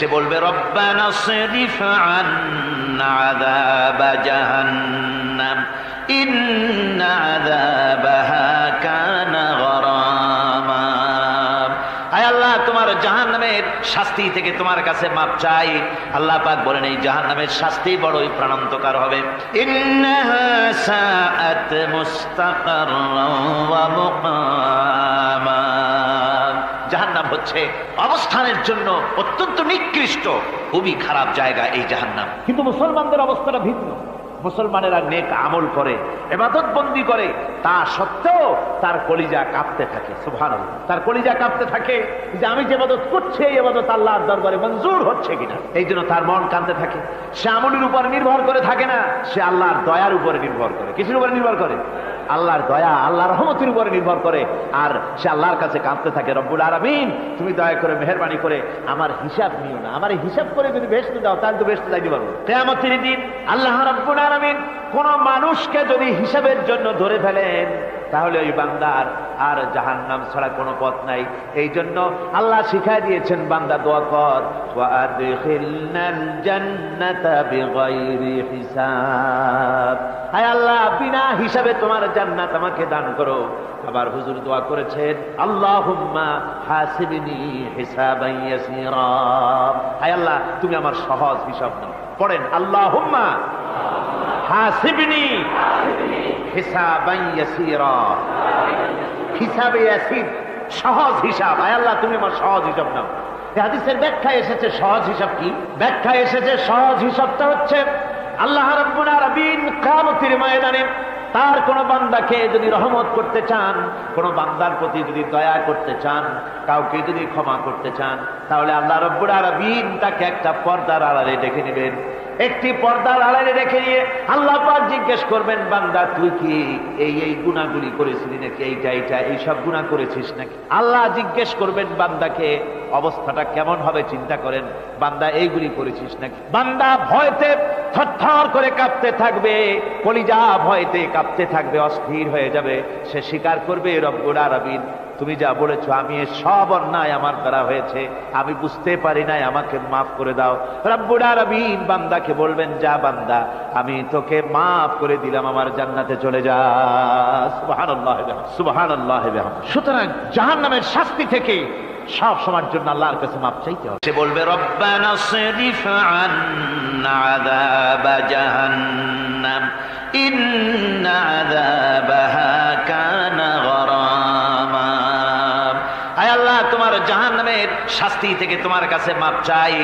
সে বলবে, রব্বানা আল্লাহ, তোমার শাস্তি থেকে তোমার কাছে মাপ চাই। আল্লাহ পাক বলেন, এই জাহান্নামের শাস্তি বড়ই প্রাণান্তকার হবে। ইন্নাহা হচ্ছে অবস্থানের জন্য অত্যন্ত নিকৃষ্ট। খুবই খারাপ জায়গা এই জাহান্নাম। কিন্তু মুসলমানদের অবস্থাটা ভিন্ন। মুসলমানেরা নেক আমল করে, এবাদত বন্দি করে। তা সত্ত্বেও তার কলিজা কাঁপতে থাকে সুভান তার কলিজা কাঁপতে থাকে যে আমি যে এবাদত করছি, এই এবাদত আল্লাহর দরবারে মঞ্জুর হচ্ছে কিনা। এই জন্য তার মন কাঁদতে থাকে। সে আমলের উপর নির্ভর করে থাকে না, সে আল্লাহর দয়ার উপরে নির্ভর করে। কিসের উপরে নির্ভর করে? আল্লাহর দয়া আল্লাহ রহমতের উপরে নির্ভর করে। আর সে আল্লাহর কাছে কাঁদতে থাকে, রব্বুল আরামিন তুমি দয়া করে মেহরবানি করে আমার হিসাব নিও না। আমার হিসাব করে যদি বেসতে দাও, তাহলে তো বেসতে যাইতে পারব কেয়ামতের দিন আল্লাহ রব্বুল আরামিন কোন মানুষকে যদি হিসাবের জন্য ধরে ফেলেন তাহলে ওই বান্দার আর জাহান্নাম ছাড়া কোনো পথ নাই। এই জন্য আল্লাহ শিখাই দিয়েছেন, বান্দা দোয়া কর। আল্লাহ, বিনা হিসাবে তোমার জান্নাত আমাকে দান করো। আবার হুজুর দোয়া করেছেন, আল্লাহুম্মা হাসিবনি হিসাবান ইয়াসীরা। হায় আল্লাহ, তুমি আমার সহজ হিসাব নাও। পড়েন, আল্লাহুম্মা হাসিবনি হিসাবে সহজ হিসাব। আয় আল্লাহ, তুমি আমার সহজ হিসাব নাও। হাদিসের ব্যাখ্যা এসেছে সহজ হিসাব কি? ব্যাখ্যা এসেছে সহজ হিসাবটা হচ্ছে, আল্লাহ রাব্বুল আলামিন কিয়ামতের ময়দানে তার কোন বান্দাকে যদি রহমত করতে চান, কোন বান্দার প্রতি যদি দয়া করতে চান, কাউকে যদি ক্ষমা করতে চান, তাহলে আল্লাহ রব্বুল আলামিন তাকে একটা পর্দার আড়ালে ডেকে নেবেন। একটি পর্দার আড়ালে রেখে নিয়ে আল্লাহ পাক জিজ্ঞেস করবেন, বান্দা, তুই কি এই এই গুণাগুলি করেছিলি নাকি? এইটা এইটা, এইসব গুণা করেছিস নাকি? আল্লাহ জিজ্ঞেস করবেন, বান্দাকে অবস্থাটা কেমন হবে চিন্তা করেন, বান্দা, এইগুলি করেছিস নাকি? বান্দা ভয়তে থরথর করে কাঁপতে থাকবে, কলিজা ভয়তে কাঁপতে থাকবে, অস্থির হয়ে যাবে। সে স্বীকার করবে রব্বুর আরবিন তুমি যা বলেছ আমি সব অন্যায় আমার দ্বারা হয়েছে। আমি বুঝতে পারি নাই, আমাকে মাফ করে দাও। রব্বুর আরবিন বান্দাকে বলবেন, যা বান্দা আমি তোকে মাফ করে দিলাম, আমার জান্নাতে চলে যা। সুতরাং জাহান্নামের শাস্তি থেকে সব সময়ের জন্য আল্লাহর কাছে মাপ চাইতে হবে। সে বলবে, রব্বানা সিরিফ আন্না জাহান্নাম, ইন্না আযাবাহা কানা গরামা। আয় আল্লাহ, তোমার জাহান্নামের শাস্তি থেকে তোমার কাছে মাপ চাই।